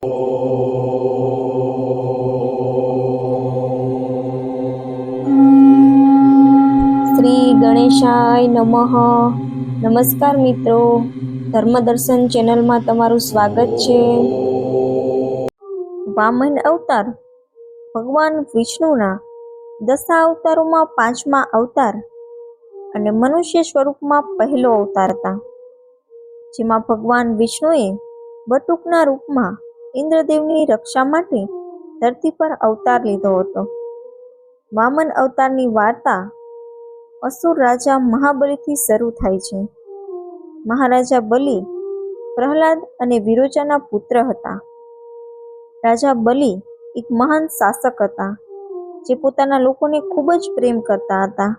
શ્રી ગણેશાય નમઃ. નમસ્કાર મિત્રો. ધર્મદર્શન ચેનલમાં તમારું સ્વાગત છે. વામન અવતાર. ભગવાન વિષ્ણુના દશા અવતારોમાં પાંચમા અવતાર અને મનુષ્ય સ્વરૂપમાં પહેલો અવતાર હતા. જેમાં ભગવાન વિષ્ણુએ બટુકના રૂપમાં ઇન્દ્રદેવની રક્ષા માટે ધરતી પર અવતાર લીધો હતો. વામન અવતારની વાર્તા અસુર રાજા મહાબલીથી શરૂ થાય છે. મહારાજા બલિ, પ્રહલાદ અને વિરોચાના પુત્ર હતા. રાજા બલિ એક મહાન શાસક હતા, જે પોતાના લોકોને ખૂબ જ પ્રેમ કરતા હતા.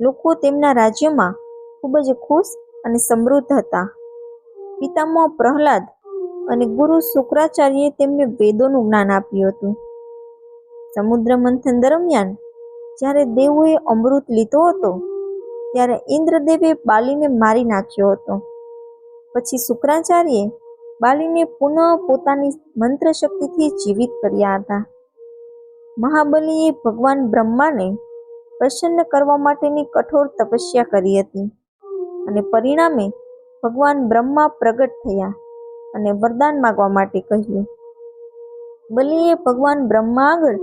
લોકો તેમના રાજ્યમાં ખૂબ જ ખુશ અને સમૃદ્ધ હતા. પિતામહ પ્રહલાદ અને ગુરુ શુક્રાચાર્યએ તેમને વેદોનું જ્ઞાન આપ્યું હતું. સમુદ્ર મંથન દરમિયાન જ્યારે દેવોએ અમૃત લીધો હતો, ત્યારે ઇન્દ્રદેવે બાલીને મારી નાખ્યો હતો. પછી શુક્રાચાર્યે બાલીને પુનઃ પોતાની મંત્ર શક્તિથી જીવિત કર્યા હતા. મહાબલીએ ભગવાન બ્રહ્માને પ્રસન્ન કરવા માટેની કઠોર તપસ્યા કરી હતી અને પરિણામે ભગવાન બ્રહ્મા પ્રગટ થયા. અને વરદાન માગવા માટે કહ્યું. બલિએ ભગવાન બ્રહ્મા આગળ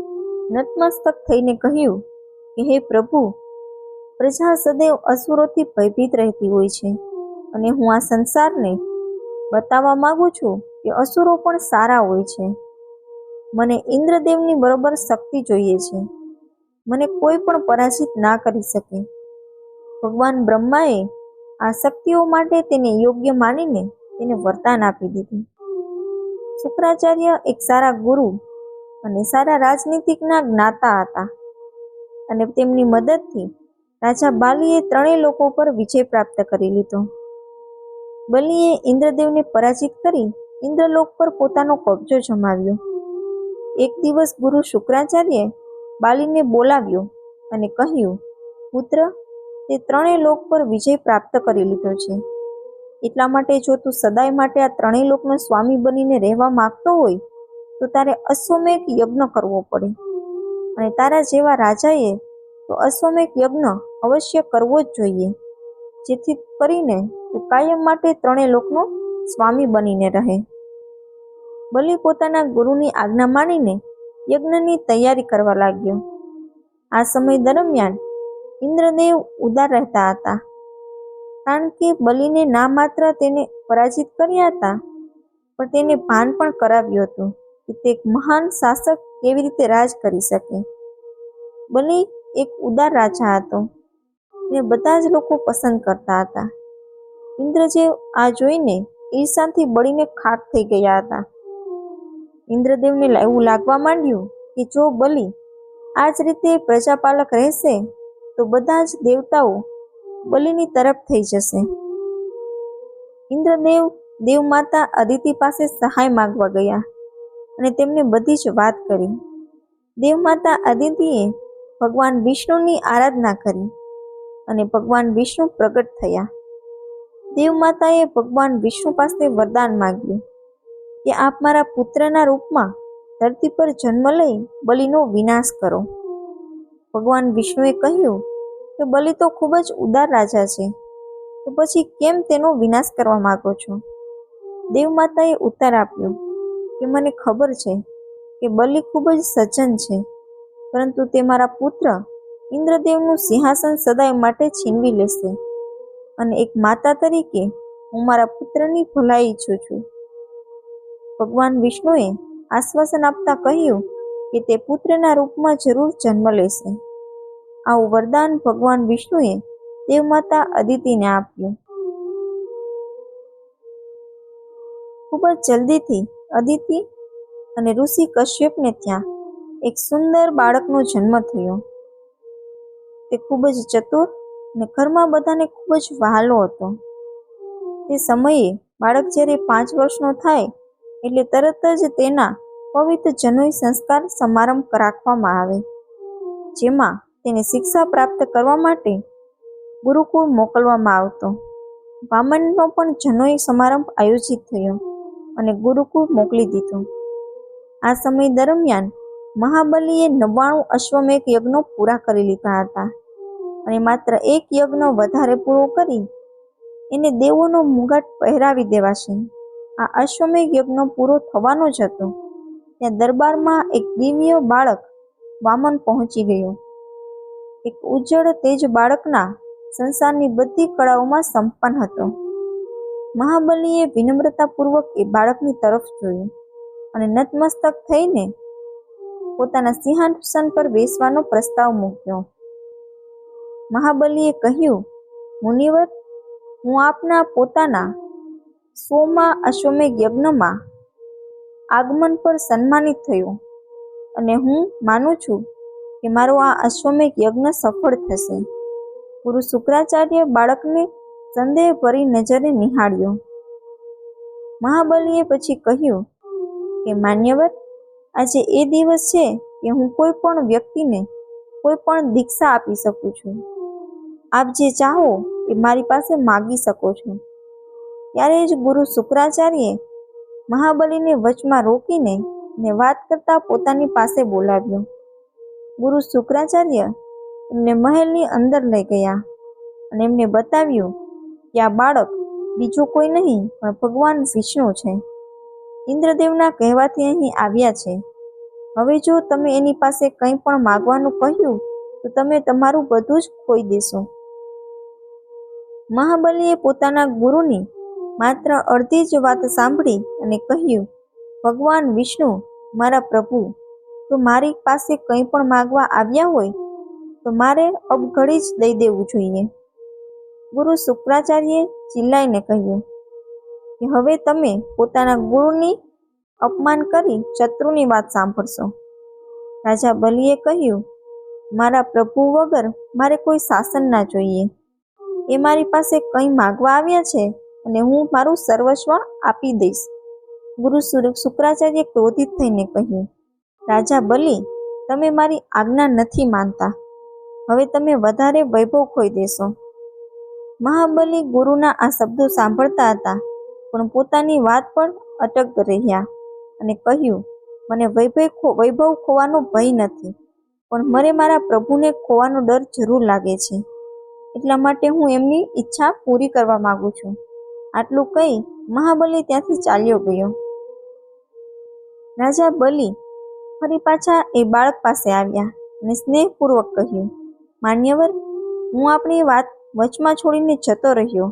નતમસ્તક થઈને કહ્યું કે, હે પ્રભુ, પ્રજા સદૈવ અસુરોથી ભયભીત રહેતી હોય છે અને હું આ સંસારને બતાવવા માંગુ છું કે અસુરો પણ સારા હોય છે. મને ઇન્દ્રદેવની બરોબર શક્તિ જોઈએ છે. મને કોઈ પણ પરાજિત ના કરી શકે. ભગવાન બ્રહ્માએ આ શક્તિઓ માટે તેને યોગ્ય માનીને તેને વરદાન આપી દીધું. શુક્રાચાર્ય એક સારા ગુરુ અને સારા રાજનીતિકના જ્ઞાતા હતા અને તેમની મદદથી રાજા બાલીએ ત્રણેય લોકો પર વિજય પ્રાપ્ત કરી લીધો. બલિએ ઇન્દ્રદેવને પરાજિત કરી ઇન્દ્રલોક પર પોતાનો કબજો જમાવ્યો. એક દિવસ ગુરુ શુક્રાચાર્યે બાલીને બોલાવ્યો અને કહ્યું, પુત્ર, તે ત્રણેય લોક પર વિજય પ્રાપ્ત કરી લીધો છે. એટલા માટે જો તું સદાય માટે આ ત્રણેય લોકનો સ્વામી બનીને રહેવા માંગતો હોય, તો તારે અશ્વમેઘ યજ્ઞ કરવો પડે. અને તારા જેવા રાજાએ તો અશ્વમેઘ યજ્ઞ અવશ્ય કરવો જ જોઈએ, જેથી કરીને તું કાયમ માટે ત્રણેય લોકનો સ્વામી બનીને રહે. બલિ પોતાના ગુરુની આજ્ઞા માનીને યજ્ઞની તૈયારી કરવા લાગ્યો. આ સમય દરમિયાન ઇન્દ્રદેવ ઉદાર રહેતા હતા. કારણ કે બલિને ના માત્ર તેને પરાજિત કર્યા હતા, પણ તેને ભાન પણ કરાવ્યું હતું કે તે એક મહાન શાસક કેવી રીતે રાજ કરી શકે. બલિ એક ઉદાર રાજા હતો ને બધા જ લોકો પસંદ કરતા હતા. ઇન્દ્રદેવ આ જોઈને ઈર્ષાથી બળીને ખાટ થઈ ગયા હતા. ઇન્દ્રદેવને એવું લાગવા માંડ્યું કે જો બલિ આ જ રીતે પ્રજાપાલક રહેશે, તો બધા જ દેવતાઓ બલિની તરફ થઈ જશે. ઇન્દ્રદેવ દેવમાતા અદિતિ પાસે સહાય માંગવા ગયા અને તેમને બધી જ વાત કરી. દેવમાતા અદિતિએ ભગવાન વિષ્ણુની આરાધના કરી અને ભગવાન વિષ્ણુ પ્રગટ થયા. દેવમાતાએ ભગવાન વિષ્ણુ પાસે વરદાન માગ્યું કે આપ મારા પુત્રના રૂપમાં ધરતી પર જન્મ લઈ બલિનો વિનાશ કરો. ભગવાન વિષ્ણુએ કહ્યું કે બલિ તો ખૂબ જ ઉદાર રાજા છે. તો પછી કેમ તેનો વિનાશ કરવા માગો છો? દેવમાતાએ ઉત્તર આપ્યો કે મને ખબર છે કે બલિ ખૂબ જ સજ્જન છે, પરંતુ તે મારા પુત્ર ઇન્દ્રદેવનું સિંહાસન સદાય માટે છીનવી લેશે અને એક માતા તરીકે હું મારા પુત્રની ભલાઈ ઈચ્છું છું. ભગવાન વિષ્ણુએ આશ્વાસન આપતા કહ્યું કે તે પુત્રના રૂપમાં જરૂર જન્મ લેશે. આવું વરદાન ભગવાન વિષ્ણુએ દેવમાતા અદિતિને આપ્યું. ખૂબ જ જલ્દીથી અદિતિ અને ઋષિ કશ્યપને ત્યાં એક સુંદર બાળકનો જન્મ થયો. તે ખૂબ જ ચતુર અને ઘરમાં બધાને ખૂબ જ વહાલો હતો. તે સમયે બાળક જ્યારે પાંચ વર્ષનો થાય એટલે તરત જ તેના પવિત્ર જનોઈ સંસ્કાર સમારંભ રાખવામાં આવે, જેમાં તેને શિક્ષા પ્રાપ્ત કરવા માટે ગુરુકુળ મોકલવામાં આવતો. વામનનો પણ જનોઈ સમારંભ આયોજિત થયો અને ગુરુકુળ મોકલી દીધું. આ સમય દરમિયાન મહાબલીએ નવ્વાણું અશ્વમેઘ યજ્ઞો પૂરા કરી લીધા હતા અને માત્ર એક યજ્ઞ વધારે પૂરો કરી એને દેવોનો મુગટ પહેરાવી દેવાશે. આ અશ્વમેઘ યજ્ઞ પૂરો થવાનો જ હતો. ત્યાં દરબારમાં એક દિવ્ય બાળક વામન પહોંચી ગયો. એક ઉજ્જળ તેજ બાળકના સંસારની બધી કળાઓમાં સંપન્ન હતો. મહાબલીએ વિનમ્રતાપૂર્વક એ બાળકની તરફ જોયું અને નતમસ્તક થઈને પોતાના સિંહાસન પર બેસવાનો પ્રસ્તાવ મૂક્યો. મહાબલીએ કહ્યું, મુનિવર, હું આપના પોતાના સોમાં અશ્વમેઘ યજ્ઞમાં આગમન પર સન્માનિત થયો અને હું માનું છું કે મારો આ અશ્વમેઘ યજ્ઞ સફળ થશે. ગુરુ શુક્રાચાર્ય બાળકને સંદેહભરી નજરે નિહાળ્યો. મહાબલીએ પછી કહ્યું કે માન્યવર, આજે એ દિવસ છે કે હું કોઈ પણ વ્યક્તિને કોઈ પણ દીક્ષા આપી શકું છું. આપ જે ચાહો એ મારી પાસે માગી શકો છો. ત્યારે જ ગુરુ શુક્રાચાર્યે મહાબલીને વચમાં રોકીને ને વાત કરતા પોતાની પાસે બોલાવ્યો. ગુરુ શુક્રાચાર્ય એમને મહેલની અંદર લઈ ગયા અને એમને બતાવ્યું કે આ બાળક બીજો કોઈ નહીં, પણ ભગવાન વિષ્ણુ છે. ઇન્દ્રદેવના કહેવાથી અહીં આવ્યા છે. હવે જો તમે એની પાસે કંઈ પણ માગવાનું કહ્યું, તો તમે તમારું બધું જ ખોઈ દેશો. મહાબલીએ પોતાના ગુરુની માત્ર અડધી જ વાત સાંભળી અને કહ્યું, ભગવાન વિષ્ણુ, મારા પ્રભુ તો મારી પાસે કંઈ પણ માગવા આવ્યા હોય, તો મારે અબઘડી જ દઈ દેવું જોઈએ. ગુરુ શુક્રાચાર્યે ચિલ્લાઈને કહ્યું કે, હવે તમે પોતાના ગુરુની અપમાન કરી શત્રુની વાત સાંભળશો. રાજા બલિએ કહ્યું, મારા પ્રભુ વગર મારે કોઈ શાસન ના જોઈએ. એ મારી પાસે કંઈ માગવા આવ્યા છે અને હું મારું સર્વસ્વ આપી દઈશ. ગુરુ શુક્રાચાર્ય ક્રોધિત થઈને કહ્યું રાજા બલિ, તમે મારી આજ્ઞા નથી માનતા. હવે તમે વધારે વૈભવ ખોઈ દેશો. મહાબલી ગુરુના આ શબ્દો સાંભળતા હતા, પણ પોતાની વાત પર અટક રહ્યા અને કહ્યું, મને વૈભવ વૈભવ ખોવાનો ભય નથી, પણ મને મારા પ્રભુને ખોવાનો ડર જરૂર લાગે છે. એટલા માટે હું એમની ઈચ્છા પૂરી કરવા માગું છું. આટલું કહી મહાબલી ત્યાંથી ચાલ્યો ગયો. રાજા બલિ ફરી પાછા એ બાળક પાસે આવ્યા અને સ્નેહપૂર્વક કહ્યું, માન્યવર, હું આપણી વાત વચમાં છોડીને જતો રહ્યો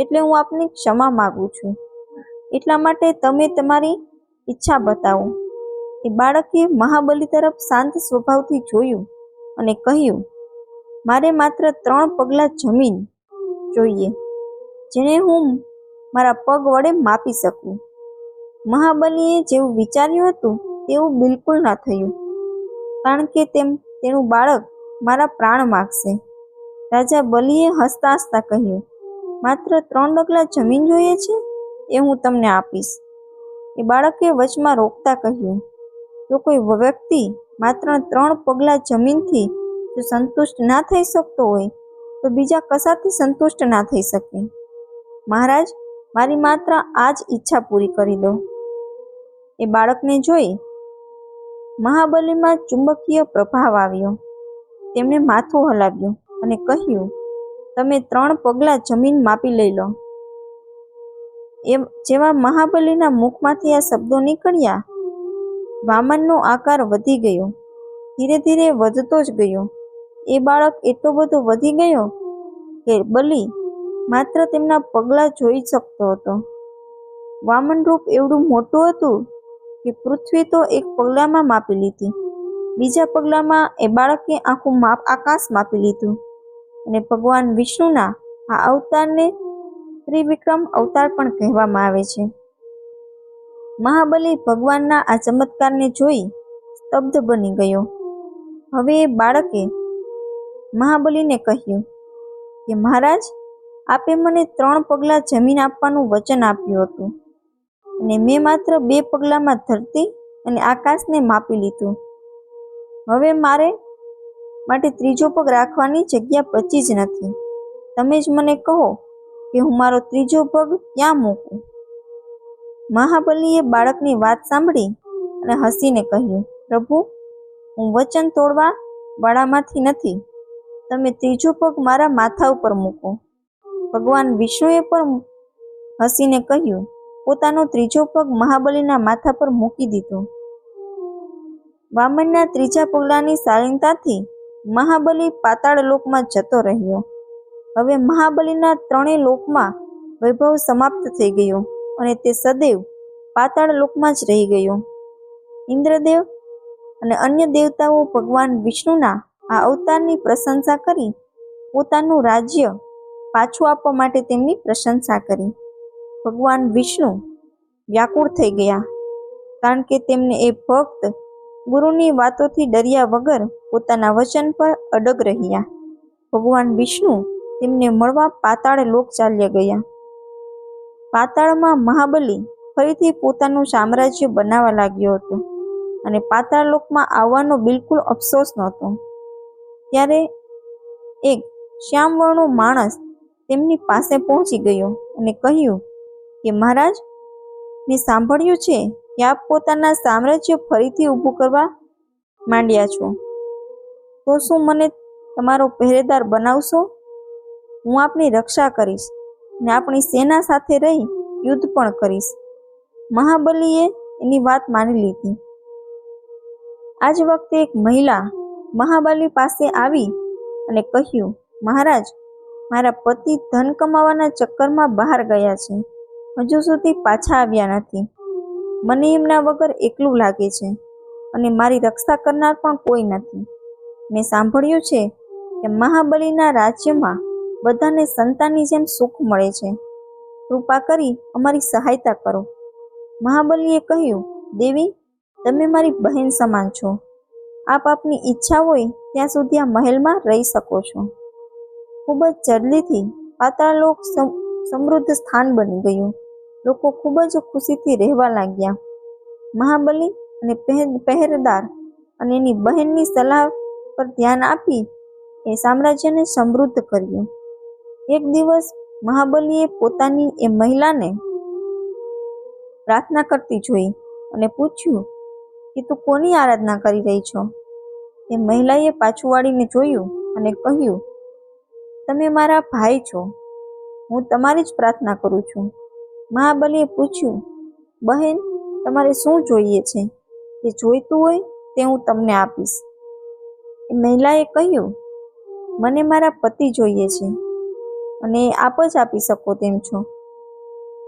એટલે હું આપની ક્ષમા માગું છું. એટલા માટે તમે તમારી ઈચ્છા બતાવો. એ બાળકે મહાબલી તરફ શાંત સ્વભાવથી જોયું અને કહ્યું, મારે માત્ર ત્રણ પગલાં જમીન જોઈએ, જેને હું મારા પગ વડે માપી શકું. મહાબલીએ જેવું વિચાર્યું હતું તેવું બિલકુલ ના થયું. કારણ કે તેમ, તેનું બાળક મારા પ્રાણ માગશે. રાજા બલિએ હસતા હસતા કહ્યું, માત્ર ત્રણ ડગલા જમીન જોઈએ છે? એ હું તમને આપીશ. એ બાળકે વચમાં રોકતા કહ્યું, જો કોઈ વ્યક્તિ માત્ર ત્રણ પગલાં જમીનથી જો સંતુષ્ટ ના થઈ શકતો હોય, તો બીજા કશાથી સંતુષ્ટ ના થઈ શકે? મહારાજ, મારી માત્ર આ જ ઈચ્છા પૂરી કરી દો. એ બાળકને જોઈ મહાબલીમાં ચુંબકીય પ્રભાવ આવ્યો. તેમણે માથું હલાવ્યું અને કહ્યું, તમે ત્રણ પગલાં જમીન માપી લઈ લો. એમ જેવા મહાબલીના મુખમાંથી આ શબ્દો નીકળ્યા, વામનનો આકાર વધી ગયો, ધીરે ધીરે વધતો જ ગયો. એ બાળક એટલો બધો વધી ગયો કે બલી માત્ર તેમના પગલાં જોઈ શકતો હતો. વામનરૂપ એવડું મોટું હતું કે પૃથ્વી તો એક પગલામાં માપી લીધી. બીજા પગલામાં એ બાળકે આખું માપ આકાશ માપી લીધું. અને ભગવાન વિષ્ણુના આ અવતારને ત્રિવિક્રમ અવતાર પણ કહેવામાં આવે છે. મહાબલી ભગવાનના આ ચમત્કારને જોઈ સ્તબ્ધ બની ગયો. હવે એ બાળકે મહાબલીને કહ્યું કે, મહારાજ, આપે મને ત્રણ પગલાં જમીન આપવાનું વચન આપ્યું હતું. અને મેં માત્ર બે પગલામાં ધરતી અને આકાશને માપી લીધું. હવે મારે માટે ત્રીજો પગ રાખવાની જગ્યા બચી જ નથી. તમે જ મને કહો કે હું મારો ત્રીજો પગ ક્યાં મૂકું? મહાબલીએ બાળકની વાત સાંભળી અને હસીને કહ્યું, પ્રભુ, હું વચન તોડવા વાળામાંથી નથી. તમે ત્રીજો પગ મારા માથા ઉપર મૂકો. ભગવાન વિષ્ણુએ પણ હસીને કહ્યું પોતાનો ત્રીજો પગ મહાબલીના માથા પર મૂકી દીધો. વામનના ત્રીજા પગલાની શાલીનતાથી મહાબલી પાતાળ લોકમાં જતો રહ્યો. હવે મહાબલીના ત્રણેય લોકમાં વૈભવ સમાપ્ત થઈ ગયો અને તે સદૈવ પાતાળ લોકમાં જ રહી ગયો. ઇન્દ્રદેવ અને અન્ય દેવતાઓ ભગવાન વિષ્ણુના આ અવતારની પ્રશંસા કરી પોતાનું રાજ્ય પાછું આપવા માટે તેમની પ્રશંસા કરી. ભગવાન વિષ્ણુ વ્યાકુળ થઈ ગયા. કારણ કે તેમને એ ભક્ત ગુરુની વાતોથી ડર્યા વગર પોતાના વચન પર અડગ રહ્યા. ભગવાન વિષ્ણુ તેમને મળવા પાતાળ લોક ચાલ્યા ગયા. પાતાળમાં મહાબલી ફરીથી પોતાનું સામ્રાજ્ય બનાવવા લાગ્યો હતો અને પાતાળ લોકમાં આવવાનો બિલકુલ અફસોસ નહોતો. ત્યારે એક શ્યામવર્ણો માણસ તેમની પાસે પહોંચી ગયો અને કહ્યું કે મહારાજ, મેં સાંભળ્યું છે કે આપ પોતાના સામ્રાજ્ય ફરીથી ઊભું કરવા માંડ્યા છો. તો શું મને તમારો પહેરેદાર બનાવશો? હું આપની રક્ષા કરીશ ને આપણી સેના સાથે રહી યુદ્ધ પણ કરીશ. મહાબલીએ એની વાત માની લીધી. આજ વખતે એક મહિલા મહાબલી પાસે આવી અને કહ્યું, મહારાજ, મારા પતિ ધન કમાવાના ચક્કરમાં બહાર ગયા છે. હજુ સુધી પાછા આવ્યા નથી. મને એમના વગર એકલું લાગે છે અને મારી રક્ષા કરનાર પણ કોઈ નથી. મેં સાંભળ્યું છે કે મહાબલીના રાજ્યમાં બધાને સંતાનની જેમ સુખ મળે છે. કૃપા કરી અમારી સહાયતા કરો. મહાબલીએ કહ્યું, દેવી, તમે મારી બહેન સમાન છો. આપ આપની ઈચ્છા હોય ત્યાં સુધી આ મહેલમાં રહી શકો છો. ખૂબ જ જલ્દીથી પાતાળલોક સમ- સમૃદ્ધ સ્થાન બની ગયું. લોકો ખૂબ જ ખુશીથી રહેવા લાગ્યા. મહાબલી અને પહે- પહેરેદાર અને એની બહેનની સલાહ પર ધ્યાન આપી એ સામ્રાજ્યને સમૃદ્ધ કર્યું. એક દિવસ મહાબલીએ પોતાની એ મહિલાને પ્રાર્થના કરતી જોઈ અને પૂછ્યું કે તું કોની આરાધના કરી રહી છો? એ મહિલાએ પાછું વાળીને જોયું અને કહ્યું, તમે મારા ભાઈ છો. હું તમારી જ પ્રાર્થના કરું છું. મહાબલીએ પૂછ્યું, બહેન, તમારે શું જોઈએ છે? જે જોઈતું હોય તે હું તમને આપીશ. એ મહિલાએ કહ્યું, મને મારા પતિ જોઈએ છે અને આપ જ આપી શકો તેમ છો.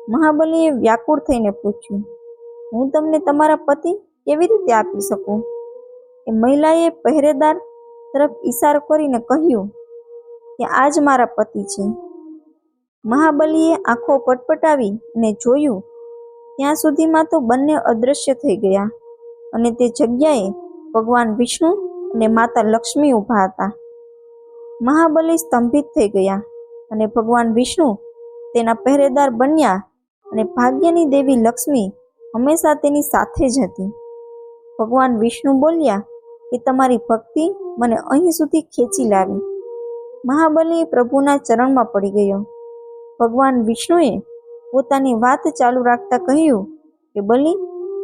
મહાબલીએ વ્યાકુળ થઈને પૂછ્યું, હું તમને તમારા પતિ કેવી રીતે આપી શકું? એ મહિલાએ પહેરેદાર તરફ ઈશારો કરીને કહ્યું, કે આ જ મારા પતિ છે. મહાબલીએ આંખો પટપટાવી અને જોયું. ત્યાં સુધીમાં તો બંને અદૃશ્ય થઈ ગયા અને તે જગ્યાએ ભગવાન વિષ્ણુ અને માતા લક્ષ્મી ઊભા હતા. મહાબલી સ્તંભિત થઈ ગયા અને ભગવાન વિષ્ણુ તેના પહેરેદાર બન્યા અને ભાગ્યની દેવી લક્ષ્મી હંમેશા તેની સાથે જ હતી. ભગવાન વિષ્ણુ બોલ્યા કે તમારી ભક્તિ મને અહીં સુધી ખેંચી લાવી. મહાબલી પ્રભુના ચરણમાં પડી ગયો. ભગવાન વિષ્ણુએ પોતાની વાત ચાલુ રાખતા કહ્યું કે બલી,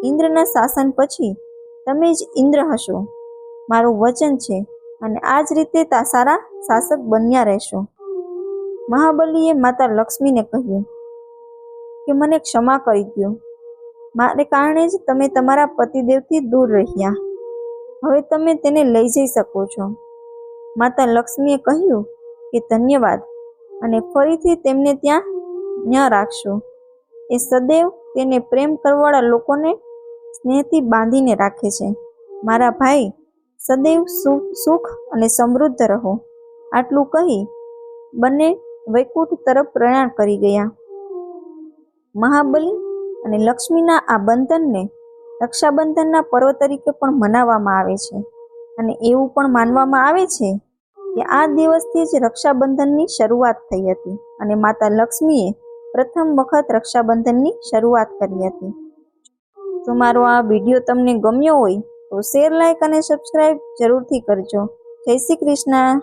ઇન્દ્રના શાસન પછી તમે જ ઇન્દ્ર હશો. મારું વચન છે અને આ જ રીતે તા સારા શાસક બન્યા રહેશો. મહાબલીએ માતા લક્ષ્મીને કહ્યું કે મને ક્ષમા કરી દો મારે કારણે જ તમે તમારા પતિદેવથી દૂર રહ્યા. હવે તમે તેને લઈ જઈ શકો છો. માતા લક્ષ્મીએ કહ્યું કે ધન્યવાદ. અને ફરીથી તેમને ત્યાં ન રાખશો. એ સદૈવ તેને પ્રેમ કરવાળા લોકોને સ્નેહથી બાંધીને રાખે છે. મારા ભાઈ, સદૈવ સુખ સુખ અને સમૃદ્ધ રહો. આટલું કહી બંને વૈકુંઠ તરફ પ્રયાણ કરી ગયા. મહાબલી અને લક્ષ્મીના આ બંધનને રક્ષાબંધનના પર્વ તરીકે પણ મનાવવામાં આવે છે અને એવું પણ માનવામાં આવે છે કે આ દિવસથી જ રક્ષાબંધનની શરૂઆત થઈ હતી અને માતા લક્ષ્મીએ પ્રથમ વખત રક્ષાબંધનની શરૂઆત કરી હતી. જો મારો આ વીડિયો તમને ગમ્યો હોય, તો શેર લાઇક અને સબસ્ક્રાઈબ જરૂરથી કરજો. જય શ્રી કૃષ્ણ.